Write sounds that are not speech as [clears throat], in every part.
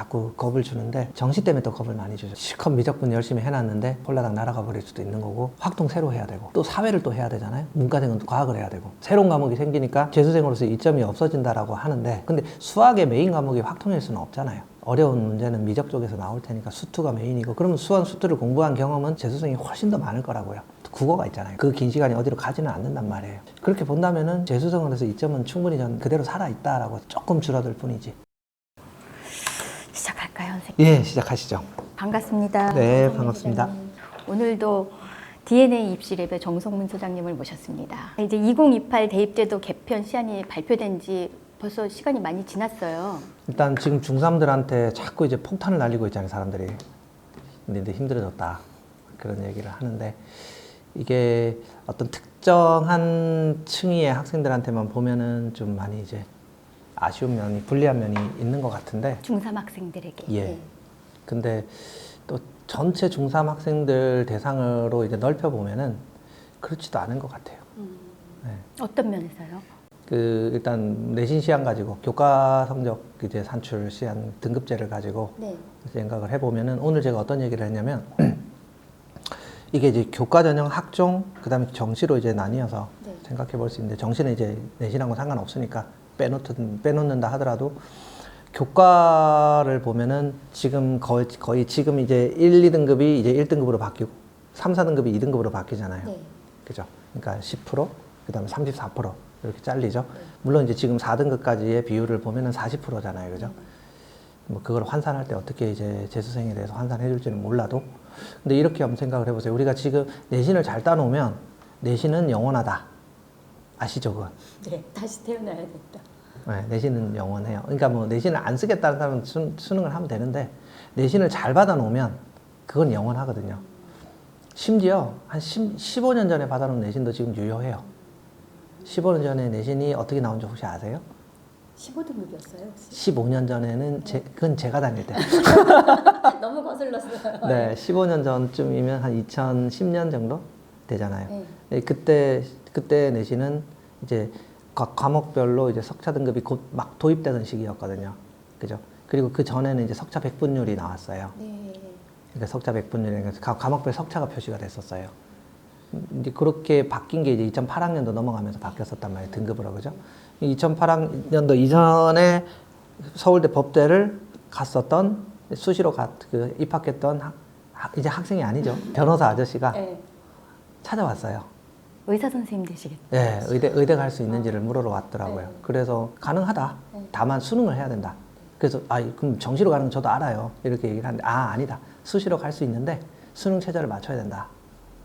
자꾸 겁을 주는데 정시 때문에 또 겁을 많이 주죠. 실컷 미적분 열심히 해놨는데 홀라당 날아가 버릴 수도 있는 거고 확동 새로 해야 되고 또 사회를 또 해야 되잖아요. 문과생은 과학을 해야 되고 새로운 과목이 생기니까 재수생으로서 이점이 없어진다라고 하는데 근데 수학의 메인 과목이 확통일 수는 없잖아요. 어려운 문제는 미적 쪽에서 나올 테니까 수투가 메인이고 그러면 수원 수투를 공부한 경험은 재수생이 훨씬 더 많을 거라고요. 국어가 있잖아요. 그 긴 시간이 어디로 가지는 않는단 말이에요. 그렇게 본다면은 재수생으로서 이점은 충분히 전 그대로 살아 있다라고 조금 줄어들 뿐이지. 예, 시작하시죠. 반갑습니다. 네, 반갑습니다. 오늘도 DNA 입시 랩의 정성문 소장님을 모셨습니다. 이제 2028 대입제도 개편 시한이 발표된 지 벌써 시간이 많이 지났어요. 일단 지금 중3들한테 자꾸 이제 폭탄을 날리고 있잖아요, 사람들이. 근데 힘들어졌다. 그런 얘기를 하는데 이게 어떤 특정한 층위의 학생들한테만 보면은 좀 많이 이제 아쉬운 면이, 불리한 면이 있는 것 같은데 중3 학생들에게. 예. 네. 근데 또 전체 중3 학생들 대상으로 이제 넓혀 보면은 그렇지도 않은 것 같아요. 네. 어떤 면에서요? 그 일단 내신 시한 가지고 교과 성적 이제 산출 시한 등급제를 가지고 네. 생각을 해보면은 오늘 제가 어떤 얘기를 했냐면 [clears throat] 이게 이제 교과 전형 학종 그다음에 정시로 이제 나뉘어서 네. 생각해 볼 수 있는데 정시는 이제 내신하고 상관없으니까 빼놓든 빼놓는다 하더라도 교과를 보면은 지금 거의, 거의 지금 이제 1, 2등급이 이제 1등급으로 바뀌고 3, 4등급이 2등급으로 바뀌잖아요. 네. 그죠? 그러니까 10%, 그다음에 34% 이렇게 잘리죠. 물론 이제 지금 4등급까지의 비율을 보면은 40%잖아요. 그죠? 뭐 그걸 환산할 때 어떻게 이제 재수생에 대해서 환산해 줄지는 몰라도 근데 이렇게 한번 생각을 해 보세요. 우리가 지금 내신을 잘 따 놓으면 내신은 영원하다. 아시죠, 그건? 네. 다시 태어나야겠다. 네, 내신은 영원해요. 그러니까 뭐 내신을 안 쓰겠다는 사람은 수, 수능을 하면 되는데 내신을 잘 받아놓으면 그건 영원하거든요. 심지어 한 10, 15년 전에 받아놓은 내신도 지금 유효해요. 15년 전에 내신이 어떻게 나온지 혹시 아세요? 15등급이었어요, 혹시? 15년 전에는 제, 그건 제가 다닐 때. [laughs] 너무 거슬렀어요. 네, 15년 전쯤이면 한 2010년 정도 되잖아요. 네. 네, 그때 그때 내신은 이제 과- 과목별로 이제 석차 등급이 곧 막 도입되던 시기였거든요. 그죠? 그리고 그 전에는 이제 석차 백분율이 나왔어요. 네. 그러니까 석차 백분율이 그래서 과- 과목별 석차가 표시가 됐었어요. 음, 이제 그렇게 바뀐 게 이제 2008학년도 넘어가면서 바뀌었었단 말이에요. 등급으로 그죠? 2008학년도 이전에 서울대 법대를 갔었던 수시로 가, 그 입학했던 학- 학- 이제 학생이 아니죠. 변호사 아저씨가 네. 찾아왔어요. 의사 선생님 되시겠다. 네, 의대 의대 갈 수 있는지를 물으러 왔더라고요. 네. 그래서 가능하다. 네. 다만 수능을 해야 된다. 그래서 아 그럼 정시로 가는 건 저도 알아요. 이렇게 얘기를 하는데 아 아니다. 수시로 갈 수 있는데 수능 최저를 맞춰야 된다.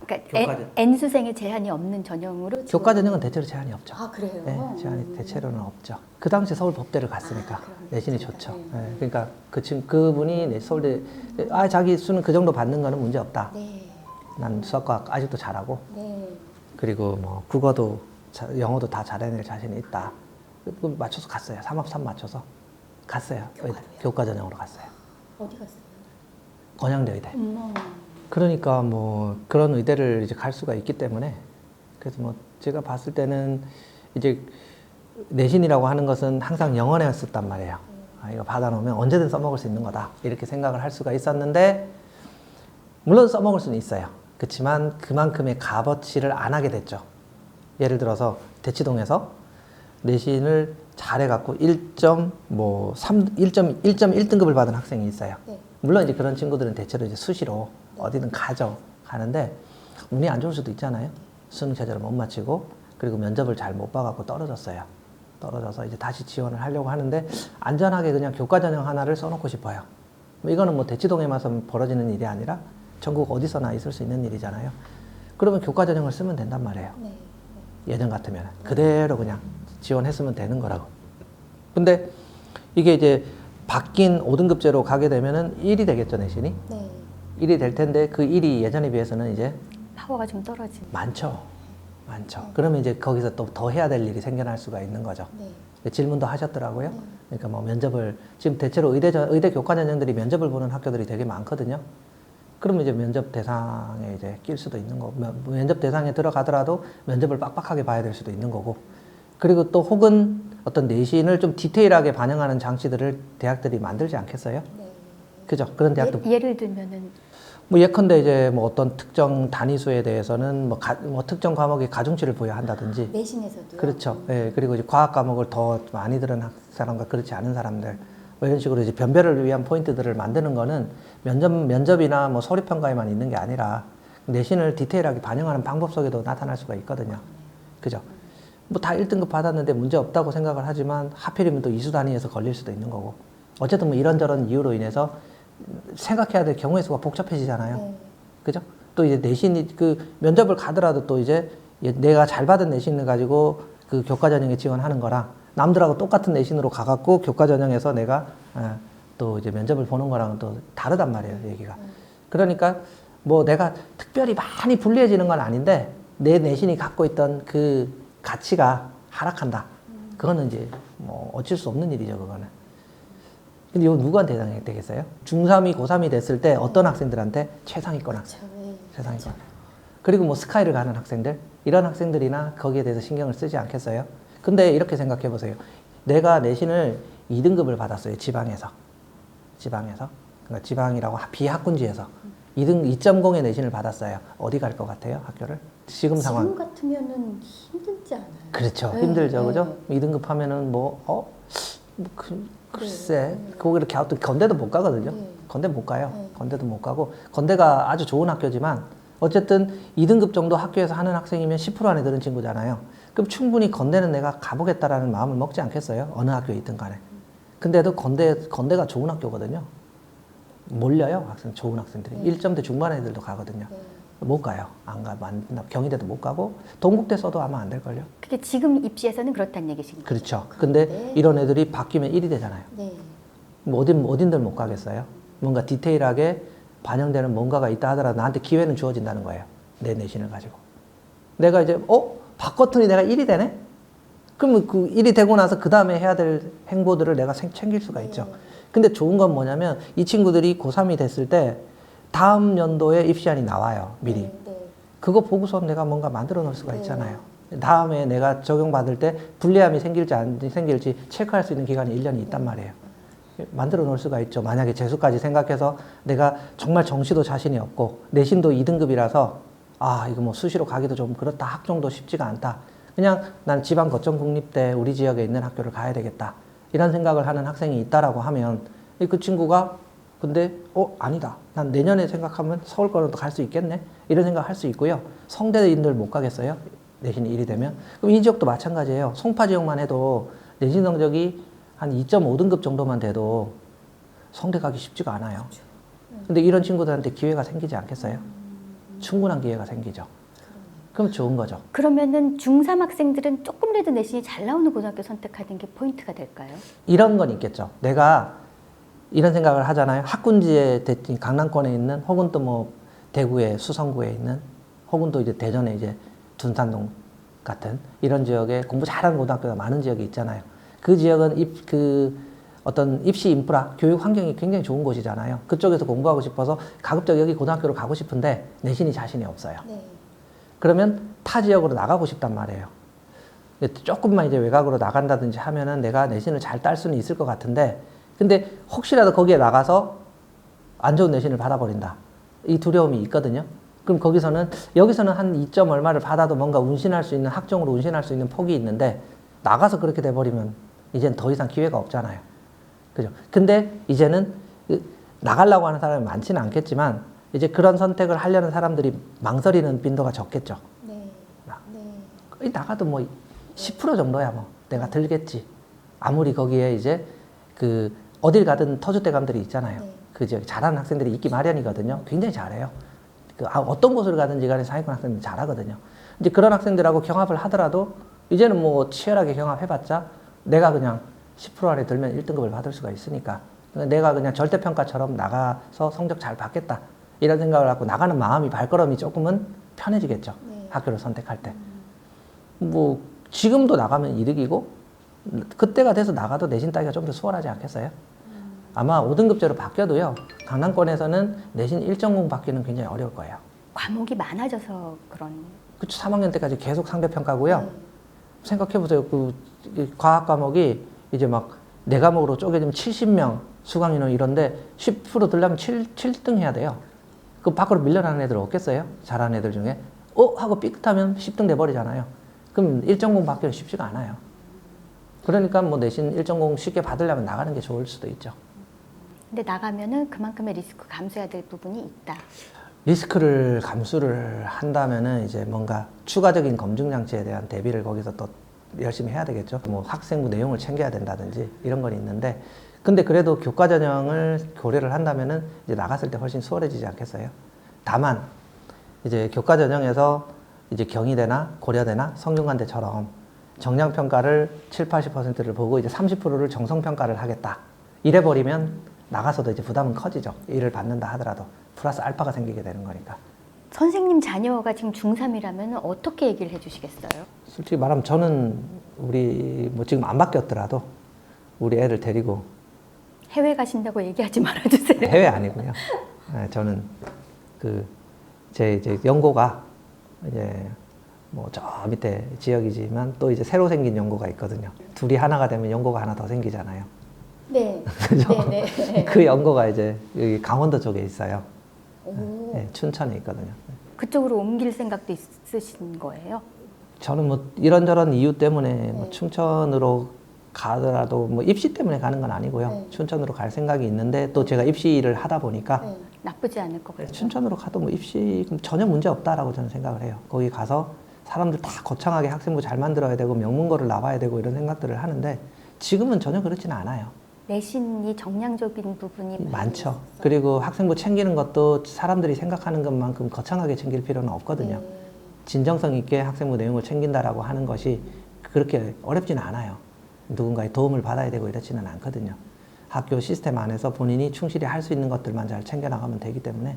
그러니까 교과전. N, 수생에 제한이 없는 전형으로 교과 전형은 대체로 제한이 없죠. 아 그래요? 네, 제한이 대체로는 없죠. 그 당시 서울 법대를 갔으니까 아. 내신이. 좋죠. 네. 네, 그러니까 그친 그분이 내 서울대 아 자기 수능 그 정도 받는 거는 문제 없다. 네. 난 수학과학 아직도 잘하고 네. 그리고 뭐 국어도 자- 영어도 다 잘해낼 자신이 있다. 그 맞춰서 갔어요. 삼합삼 맞춰서 갔어요. 교과로요? 교과 전형으로 갔어요. 어디 갔어요? 건양대 의대. 엄마. 그러니까 뭐 그런 의대를 이제 갈 수가 있기 때문에 그래서 뭐 제가 봤을 때는 이제 내신이라고 하는 것은 항상 영원했었단 말이에요. 아, 이거 받아놓으면 언제든 써먹을 수 있는 거다 이렇게 생각을 할 수가 있었는데 물론 써먹을 수는 있어요. 그렇지만 그만큼의 값어치를 안 하게 됐죠. 예를 들어서 대치동에서 내신을 잘해갖고 1점 뭐 3, 1점 1.1등급을 받은 학생이 있어요. 네. 물론 이제 그런 친구들은 대체로 이제 수시로 어디든 가죠. 가는데 운이 안 좋을 수도 있잖아요. 수능 체제를 못 마치고 그리고 면접을 잘 못 봐갖고 떨어졌어요. 떨어져서 이제 다시 지원을 하려고 하는데 안전하게 그냥 교과 전형 하나를 써놓고 싶어요. 뭐 이거는 뭐 대치동에만 벌어지는 일이 아니라 전국 어디서나 있을 수 있는 일이잖아요. 그러면 교과 전형을 쓰면 된단 말이에요. 네. 예전 같으면 그대로 그냥 지원했으면 되는 거라고. 근데 이게 이제 바뀐 5등급제로 가게 되면은 1이 되겠죠, 내신이. 네. 1이 될 텐데 그 1이 예전에 비해서는 이제 파워가 좀 떨어진. 많죠. 많죠. 그러면 이제 거기서 또 더 해야 될 일이 생겨날 수가 있는 거죠. 네. 질문도 하셨더라고요. 그러니까 뭐 면접을 지금 대체로 의대 전- 의대 교과 전형들이 면접을 보는 학교들이 되게 많거든요. 그러면 이제 면접 대상에 이제 낄 수도 있는 거고 면- 면접 대상에 들어가더라도 면접을 빡빡하게 봐야 될 수도 있는 거고 그리고 또 혹은 어떤 내신을 좀 디테일하게 반영하는 장치들을 대학들이 만들지 않겠어요? 네. 그죠? 그런 대학도 예, 예를 들면은 뭐 예컨대 이제 뭐 어떤 특정 단위수에 대해서는 뭐, 가, 뭐 특정 과목에 가중치를 부여한다든지 내신에서도요. 그렇죠. 예, 그리고 이제 과학 과목을 더 많이 들은 학- 사람과 그렇지 않은 사람들 뭐 이런 식으로 이제 변별을 위한 포인트들을 만드는 거는 면접 면접이나 뭐 서류 평가에만 있는 게 아니라 내신을 디테일하게 반영하는 방법 속에도 나타날 수가 있거든요. 그죠? 뭐 다 1등급 받았는데 문제 없다고 생각을 하지만 하필이면 또 이수 단위에서 걸릴 수도 있는 거고 어쨌든 뭐 이런저런 이유로 인해서 생각해야 될 경우의 수가 복잡해지잖아요. 네. 그죠? 또 이제 내신이 그 면접을 가더라도 또 이제 얘- 내가 잘 받은 내신을 가지고 그 교과 전형에 지원하는 거랑 남들하고 똑같은 내신으로 가갖고 교과 전형에서 내가 어, 또 이제 면접을 보는 거랑은 또 다르단 말이에요, 얘기가. 그러니까 뭐 내가 특별히 많이 불리해지는 건 아닌데 내 내신이 갖고 있던 그 가치가 하락한다. 그거는 이제 뭐 어쩔 수 없는 일이죠, 그거는. 근데 이거 누구한테 해당이 되겠어요? 중3이 고3이 됐을 때 어떤 학생들한테 최상위권 학생, 그렇죠. 예. 최상위권. 그리고 뭐 스카이를 가는 학생들, 이런 학생들이나 거기에 대해서 신경을 쓰지 않겠어요? 근데 이렇게 생각해 보세요. 내가 내신을 2등급을 받았어요, 지방에서. 지방에서. 그러니까 지방이라고 하- 비학군지에서. 2등, 2.0의 내신을 받았어요. 어디 갈 것 같아요, 학교를? 지금 상황. 지금 같으면은 힘들지 않아요? 그렇죠. 네, 힘들죠. 네. 그죠? 2등급 하면은 뭐, 어? 뭐 그, 글쎄. 거기를 가, 또 건대도 못 가거든요. 네. 건대 못 가요. 네. 건대도 못 가고. 건대가 아주 좋은 학교지만, 어쨌든 2등급 정도 학교에서 하는 학생이면 10% 안에 드는 친구잖아요. 그럼 충분히 건대는 내가 가보겠다라는 마음을 먹지 않겠어요? 어느 학교에 있든 간에. 근데도 건대, 건대가 좋은 학교거든요. 몰려요. 학생, 좋은 학생들이. 네. 1점대 중반 애들도 가거든요. 네. 못 가요. 안 가. 만- 경희대도 못 가고, 동국대 써도 아마 안 될걸요. 근데 지금 입시에서는 그렇다는 얘기신 거죠? 그렇죠. 근데 네. 이런 애들이 바뀌면 1이 되잖아요. 네. 뭐 어딘, 어딘들 못 가겠어요? 뭔가 디테일하게 반영되는 뭔가가 있다 하더라도 나한테 기회는 주어진다는 거예요. 내 내신을 가지고. 내가 이제, 어? 바꿨더니 내가 1이 되네? 그러면 그 1이 되고 나서 그 다음에 해야 될 행보들을 내가 생- 챙길 수가 있죠. 근데 좋은 건 뭐냐면 이 친구들이 고3이 됐을 때 다음 연도에 입시안이 나와요. 미리. 네. 네. 그거 보고서 내가 뭔가 만들어 놓을 수가 네. 있잖아요. 다음에 내가 적용받을 때 불리함이 생길지 안 생길지 체크할 수 있는 기간이 1년이 있단 말이에요. 만들어 놓을 수가 있죠. 만약에 재수까지 생각해서 내가 정말 정시도 자신이 없고 내신도 2등급이라서 아, 이거 뭐 수시로 가기도 좀 그렇다. 학종도 쉽지가 않다. 그냥 난 지방 거점 국립대 우리 지역에 있는 학교를 가야 되겠다. 이런 생각을 하는 학생이 있다라고 하면 그 친구가 근데 어 아니다. 난 내년에 생각하면 서울 또갈수 있겠네. 이런 생각 할 수 있고요. 성대인들 못 가겠어요. 내신이 1이 되면. 그럼 이 지역도 마찬가지예요. 송파 지역만 해도 내신 성적이 한 2.5등급 정도만 돼도 성대 가기 쉽지가 않아요. 근데 이런 친구들한테 기회가 생기지 않겠어요? 충분한 기회가 생기죠. 그럼 좋은 거죠. 그러면은 중3 학생들은 조금이라도 내신이 잘 나오는 고등학교 선택하는 게 포인트가 될까요? 이런 건 있겠죠. 내가 이런 생각을 하잖아요. 학군지에 대- 강남권에 있는 혹은 또 뭐 대구의 수성구에 있는 혹은 또 이제 대전에 이제 둔산동 같은 이런 지역에 공부 잘하는 고등학교가 많은 지역이 있잖아요. 그 지역은 입, 그 어떤 입시 인프라, 교육 환경이 굉장히 좋은 곳이잖아요. 그쪽에서 공부하고 싶어서 가급적 여기 고등학교로 가고 싶은데 내신이 자신이 없어요. 네. 그러면 타 지역으로 나가고 싶단 말이에요. 조금만 이제 외곽으로 나간다든지 하면은 내가 내신을 잘 딸 수는 있을 것 같은데, 근데 혹시라도 거기에 나가서 안 좋은 내신을 받아버린다. 이 두려움이 있거든요. 그럼 거기서는, 여기서는 한 2점 얼마를 받아도 뭔가 운신할 수 있는, 학종으로 운신할 수 있는 폭이 있는데, 나가서 그렇게 돼버리면 이젠 더 이상 기회가 없잖아요. 그죠? 근데 이제는 그 나가려고 하는 사람이 많지는 않겠지만, 이제 그런 선택을 하려는 사람들이 망설이는 빈도가 적겠죠. 네. 나. 네. 나가도 뭐 10% 정도야 뭐 내가 들겠지. 아무리 거기에 이제 그 어딜 가든 터줏대감들이 있잖아요. 네. 그 지역 잘하는 학생들이 있기 마련이거든요. 굉장히 잘해요. 그 아, 어떤 곳을 가든지 간에 상위권 학생들 잘하거든요. 이제 그런 학생들하고 경합을 하더라도 이제는 뭐 치열하게 경합해봤자 내가 그냥 10% 안에 들면 1등급을 받을 수가 있으니까 그러니까 내가 그냥 절대평가처럼 나가서 성적 잘 받겠다 이런 생각을 갖고 나가는 마음이 발걸음이 조금은 편해지겠죠. 네. 학교를 선택할 때. 뭐 지금도 나가면 이득이고 그때가 돼서 나가도 내신 따기가 좀 더 수월하지 않겠어요? 아마 5등급제로 바뀌어도요. 강남권에서는 내신 1.0 받기는 굉장히 어려울 거예요. 과목이 많아져서 그런. 그쵸 3학년 때까지 계속 상대 평가고요. 네. 생각해 보세요. 그이 과학 과목이 이제 막 네 과목으로 쪼개지면 70명 수강 인원 이런데 10% 들려면 7, 7등 해야 돼요. 그 밖으로 밀려나는 애들 없겠어요? 잘하는 애들 중에 어 하고 삐끗하면 10등 돼 버리잖아요. 그럼 1.0 받기는 쉽지가 않아요. 그러니까 뭐 내신 1.0 쉽게 받으려면 나가는 게 좋을 수도 있죠. 근데 나가면은 그만큼의 리스크 감수해야 될 부분이 있다. 리스크를 감수를 한다면은 이제 뭔가 추가적인 검증 장치에 대한 대비를 거기서 또 열심히 해야 되겠죠. 뭐 학생부 내용을 챙겨야 된다든지 이런 건 있는데 근데 그래도 교과 전형을 고려를 한다면은 이제 나갔을 때 훨씬 수월해지지 않겠어요? 다만 이제 교과 전형에서 이제 경희대나 고려대나 성균관대처럼 정량 평가를 7, 80%를 보고 이제 30%를 정성 평가를 하겠다. 이래 버리면 나가서도 이제 부담은 커지죠. 일을 받는다 하더라도 플러스 알파가 생기게 되는 거니까. 선생님 자녀가 지금 중3이라면 어떻게 얘기를 해주시겠어요? 솔직히 말하면 저는 우리 뭐 지금 안 바뀌었더라도 우리 애를 데리고 해외 가신다고 얘기하지 말아주세요. 해외 아니고요. 네, 저는 그제 이제 연고가 이제 뭐 저 밑에 지역이지만 또 이제 새로 생긴 연고가 있거든요. 둘이 하나가 되면 연고가 하나 더 생기잖아요. 네. [laughs] 그죠? 네, 네. 그 연고가 이제 여기 강원도 쪽에 있어요. 오. 네, 춘천에 있거든요. 그쪽으로 옮길 생각도 있으신 거예요? 저는 뭐 이런저런 이유 때문에 뭐 네. 춘천으로 가더라도 뭐 입시 때문에 가는 건 아니고요. 네. 춘천으로 갈 생각이 있는데 또 제가 입시를 하다 보니까 나쁘지 않을 것 같아요. 네, 춘천으로 가도 뭐 입시 전혀 문제 없다라고 저는 생각을 해요. 거기 가서 사람들 다 거창하게 학생부 잘 만들어야 되고 명문고를 나와야 되고 이런 생각들을 하는데 지금은 전혀 그렇지는 않아요. 내신이 정량적인 부분이 많죠. 있어서. 그리고 학생부 챙기는 것도 사람들이 생각하는 것만큼 거창하게 챙길 필요는 없거든요. 네. 진정성 있게 학생부 내용을 챙긴다라고 하는 것이 그렇게 어렵지는 않아요. 누군가의 도움을 받아야 되고 이렇지는 않거든요. 학교 시스템 안에서 본인이 충실히 할 수 있는 것들만 잘 챙겨나가면 되기 때문에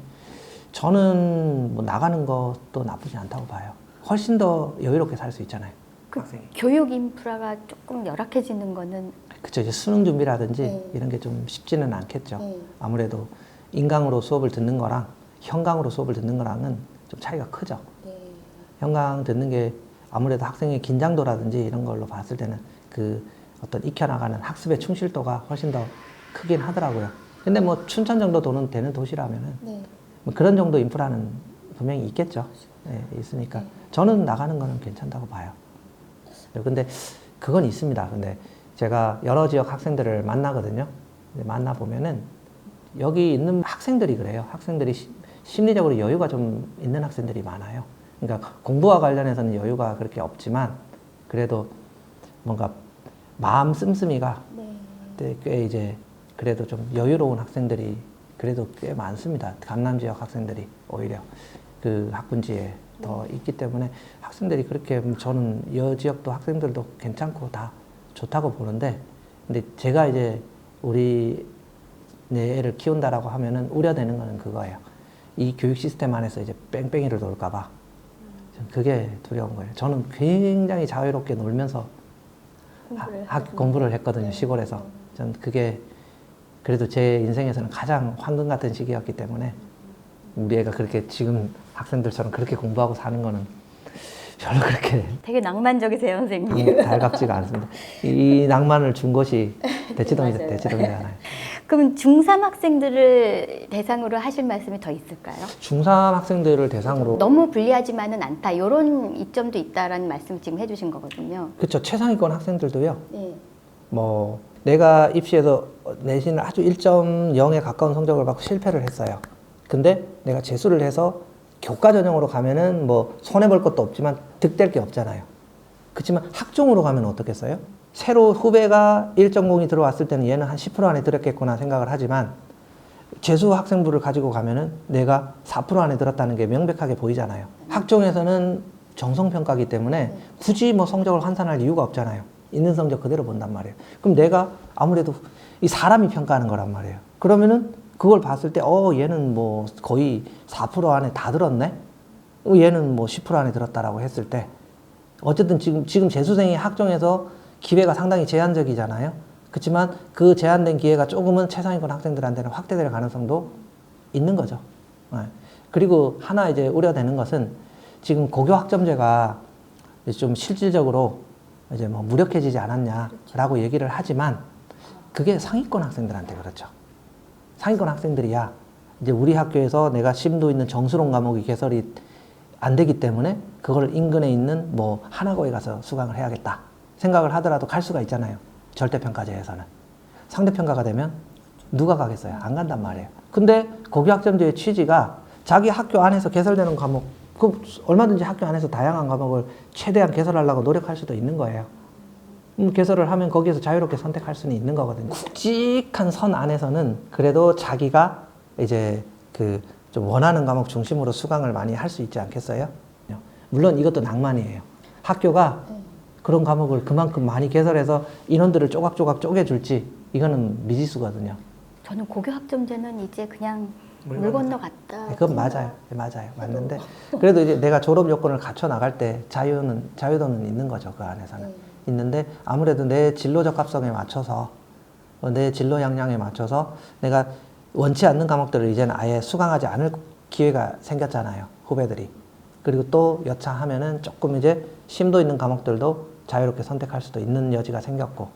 저는 뭐 나가는 것도 나쁘지 않다고 봐요. 훨씬 더 여유롭게 살 수 있잖아요. 그 학생이. 교육 인프라가 조금 열악해지는 거는 그쵸 이제 수능 준비라든지 네. 이런 게 좀 쉽지는 않겠죠. 네. 아무래도 인강으로 수업을 듣는 거랑 현강으로 수업을 듣는 거랑은 좀 차이가 크죠. 현강 듣는 게 아무래도 학생의 긴장도라든지 이런 걸로 봤을 때는 그 어떤 익혀나가는 학습의 충실도가 훨씬 더 크긴 하더라고요. 근데 뭐 춘천 정도 도는 되는 도시라면은 뭐 그런 정도 인프라는 분명히 있겠죠. 예, 있으니까 저는 나가는 거는 괜찮다고 봐요. 근데 그건 있습니다. 근데 제가 여러 지역 학생들을 만나거든요. 만나 보면은 여기 있는 학생들이 그래요. 학생들이 시- 심리적으로 여유가 좀 있는 학생들이 많아요. 그러니까 공부와 관련해서는 여유가 그렇게 없지만 그래도 뭔가 마음 씀씀이가 네, 꽤 이제 그래도 좀 여유로운 학생들이 그래도 꽤 많습니다. 강남 지역 학생들이 오히려 그 학군지에 더 있기 때문에 학생들이 그렇게 저는 여 지역도 학생들도 괜찮고 다 좋다고 보는데 근데 제가 이제 우리 내 애를 키운다라고 하면은 우려되는 거는 그거예요. 이 교육 시스템 안에서 이제 뺑뺑이를 돌까봐 그게 두려운 거예요. 저는 굉장히 자유롭게 놀면서 공부를 학, 학- 공부를 했거든요 시골에서 전 그게 그래도 제 인생에서는 가장 황금 같은 시기였기 때문에 우리 애가 그렇게 지금 학생들처럼 그렇게 공부하고 사는 거는 별로 그렇게 되게 낭만적이세요, 선생님. 달갑지가 않습니다. 이 낭만을 준 것이 [laughs] 대치동이 맞아요. 대치동이잖아요. 그럼 중3 학생들을 대상으로 하실 말씀이 더 있을까요? 중3 학생들을 대상으로 너무 불리하지만은 않다. 이런 이점도 있다라는 말씀 지금 해주신 거거든요. 그렇죠 최상위권 학생들도요. 네. 뭐 내가 입시에서 내신을 아주 1.0에 가까운 성적을 받고 실패를 했어요. 근데 내가 재수를 해서 교과 전형으로 가면은 뭐 손해 볼 것도 없지만 득될 게 없잖아요. 그렇지만 학종으로 가면 어떻겠어요? 새로 후배가 1.0이 들어왔을 때는 얘는 한 10% 안에 들었겠구나 생각을 하지만 재수 학생부를 가지고 가면은 내가 4% 안에 들었다는 게 명백하게 보이잖아요. 학종에서는 정성평가기 때문에 굳이 뭐 성적을 환산할 이유가 없잖아요. 있는 성적 그대로 본단 말이에요. 그럼 내가 아무래도 이 사람이 평가하는 거란 말이에요. 그러면은 그걸 봤을 때, 어, 얘는 뭐 거의 4% 안에 다 들었네? 어, 얘는 뭐 10% 안에 들었다라고 했을 때, 어쨌든 지금, 지금 재수생이 학종에서 기회가 상당히 제한적이잖아요. 그렇지만 그 제한된 기회가 조금은 최상위권 학생들한테는 확대될 가능성도 있는 거죠. 네. 그리고 하나 이제 우려되는 것은 지금 고교 학점제가 좀 실질적으로 이제 뭐 무력해지지 않았냐라고 얘기를 하지만 그게 상위권 학생들한테 그렇죠. 상위권 학생들이야. 이제 우리 학교에서 내가 심도 있는 정수론 과목이 개설이 안 되기 때문에 그걸 인근에 있는 뭐 하나고에 가서 수강을 해야겠다 생각을 하더라도 갈 수가 있잖아요. 절대평가제에서는. 상대평가가 되면 누가 가겠어요? 안 간단 말이에요. 근데 고교 학점제의 취지가 자기 학교 안에서 개설되는 과목, 그 얼마든지 학교 안에서 다양한 과목을 최대한 개설하려고 노력할 수도 있는 거예요. 음, 개설을 하면 거기에서 자유롭게 선택할 수는 있는 거거든요. 굵직한 선 안에서는 그래도 자기가 이제 그 좀 원하는 과목 중심으로 수강을 많이 할 수 있지 않겠어요? 물론 이것도 낭만이에요. 학교가 그런 과목을 그만큼 많이 개설해서 인원들을 조각조각 쪼개줄지 이거는 미지수거든요. 저는 고교 학점제는 이제 그냥 물물 건너 갔다. 네, 그건 맞아요. 네, 맞아요. 맞는데 그래도 이제 내가 졸업 요건을 갖춰 나갈 때 자유는 자유도는 있는 거죠. 그 안에서는 있는데 아무래도 내 진로 적합성에 맞춰서 어, 내 진로 역량에 맞춰서 내가 원치 않는 과목들을 이제는 아예 수강하지 않을 기회가 생겼잖아요. 후배들이. 그리고 또 여차하면은 조금 이제 심도 있는 과목들도 자유롭게 선택할 수도 있는 여지가 생겼고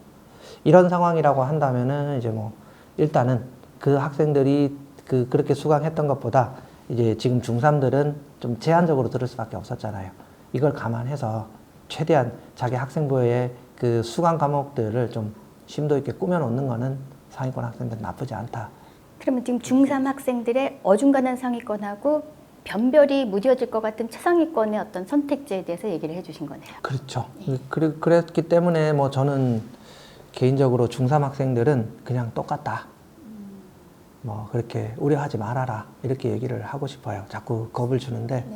이런 상황이라고 한다면은 이제 뭐 일단은 그 학생들이 그 그렇게 수강했던 것보다 이제 지금 중3들은 좀 제한적으로 들을 수밖에 없었잖아요. 이걸 감안해서 최대한 자기 학생부의 그 수강 과목들을 좀 심도 있게 꾸며 놓는 거는 상위권 학생들은 나쁘지 않다. 그러면 지금 중3 학생들의 어중간한 상위권하고 변별이 무뎌질 것 같은 최상위권의 어떤 선택지에 대해서 얘기를 해주신 거네요. 그렇죠. 그래, 그랬기 때문에 뭐 저는 개인적으로 중3 학생들은 그냥 똑같다. 뭐 그렇게 우려하지 말아라. 이렇게 얘기를 하고 싶어요. 자꾸 겁을 주는데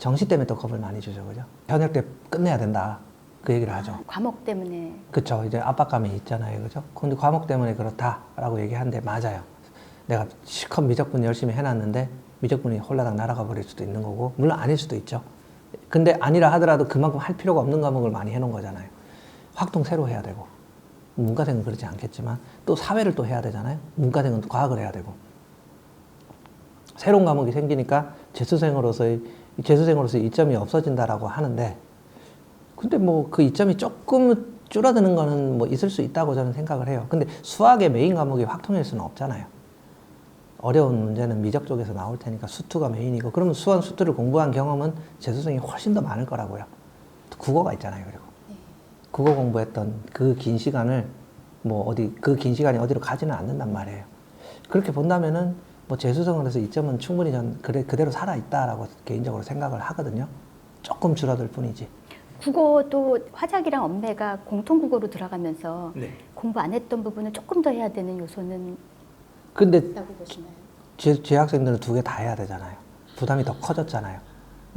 정시 때문에 또 겁을 많이 주죠. 그죠? 현역 때 끝내야 된다. 그 얘기를 하죠. 과목 때문에 그쵸. 이제 압박감이 있잖아요. 그죠? 근데 과목 때문에 그렇다라고 얘기하는데 맞아요. 내가 실컷 미적분 열심히 해놨는데 미적분이 홀라당 날아가 버릴 수도 있는 거고, 물론 아닐 수도 있죠. 근데 아니라 하더라도 그만큼 할 필요가 없는 과목을 많이 해놓은 거잖아요. 확동 새로 해야 되고. 문과생은 그렇지 않겠지만 또 사회를 또 해야 되잖아요. 문과생은 또 과학을 해야 되고. 새로운 과목이 생기니까 재수생으로서의 재수생으로서의 이점이 없어진다라고 하는데 근데 뭐 그 이점이 조금 줄어드는 거는 뭐 있을 수 있다고 저는 생각을 해요. 근데 수학의 메인 과목이 확통일 수는 없잖아요. 어려운 문제는 미적 쪽에서 나올 테니까 수투가 메인이고 그러면 수원 수투를 공부한 경험은 재수생이 훨씬 더 많을 거라고요. 국어가 있잖아요. 그리고 국어 공부했던 그 긴 시간을 뭐 어디 그 긴 시간이 어디로 가지는 않는단 말이에요. 그렇게 본다면은 뭐 재수생으로서 이 점은 충분히 전 그래 그대로 살아 있다라고 개인적으로 생각을 하거든요. 조금 줄어들 뿐이지. 국어도 화작이랑 엄매가 공통 국어로 들어가면서 네. 공부 안 했던 부분을 조금 더 해야 되는 요소는 근데 있다고 보시나요? 제, 제 학생들은 두 개 다 해야 되잖아요. 부담이 더 커졌잖아요.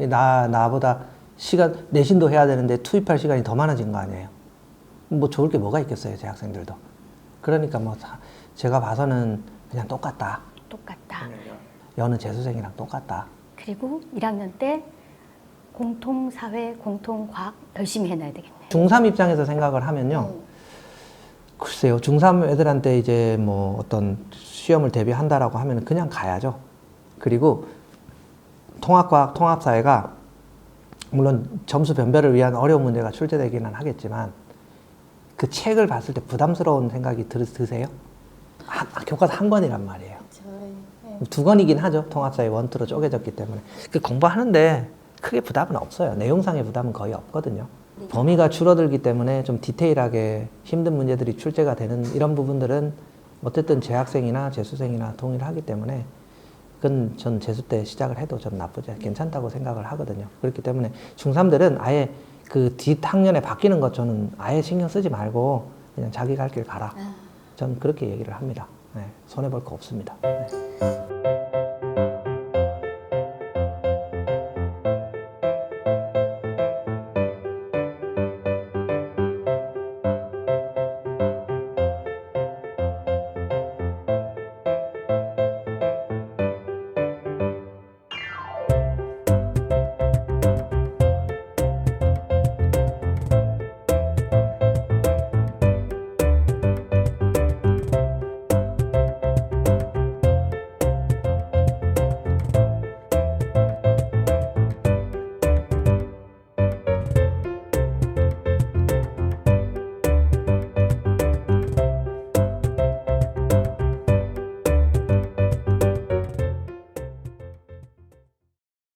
나, 나보다 시간, 내신도 해야 되는데 투입할 시간이 더 많아진 거 아니에요. 뭐 좋을 게 뭐가 있겠어요, 제 학생들도. 그러니까 뭐, 다- 제가 봐서는 그냥 똑같다. 똑같다. 여느 재수생이랑 똑같다. 그리고 1학년 때 공통 사회, 공통 과학 열심히 해놔야 되겠네요. 중3 입장에서 생각을 하면요. 글쎄요, 중3 애들한테 이제 뭐 어떤 시험을 대비한다라고 하면 그냥 가야죠. 그리고 통합과학, 통합사회가 물론 점수 변별을 위한 어려운 문제가 출제되기는 하겠지만 그 책을 봤을 때 부담스러운 생각이 들, 드세요? 한- 교과서 한 권이란 말이에요. 두 권이긴 하죠. 통합사회 원투로 쪼개졌기 때문에. 그 공부하는데 크게 부담은 없어요. 내용상의 부담은 거의 없거든요. 범위가 줄어들기 때문에 좀 디테일하게 힘든 문제들이 출제가 되는 이런 부분들은 어쨌든 재학생이나 재수생이나 동의를 하기 때문에 그건 전 재수 때 시작을 해도 전 나쁘지 않, 괜찮다고 생각을 하거든요. 그렇기 때문에 중3들은 아예 그 뒷학년에 바뀌는 것 저는 아예 신경 쓰지 말고 그냥 자기 갈 길 가라. 전 그렇게 얘기를 합니다. 네, 손해볼 거 없습니다. 네.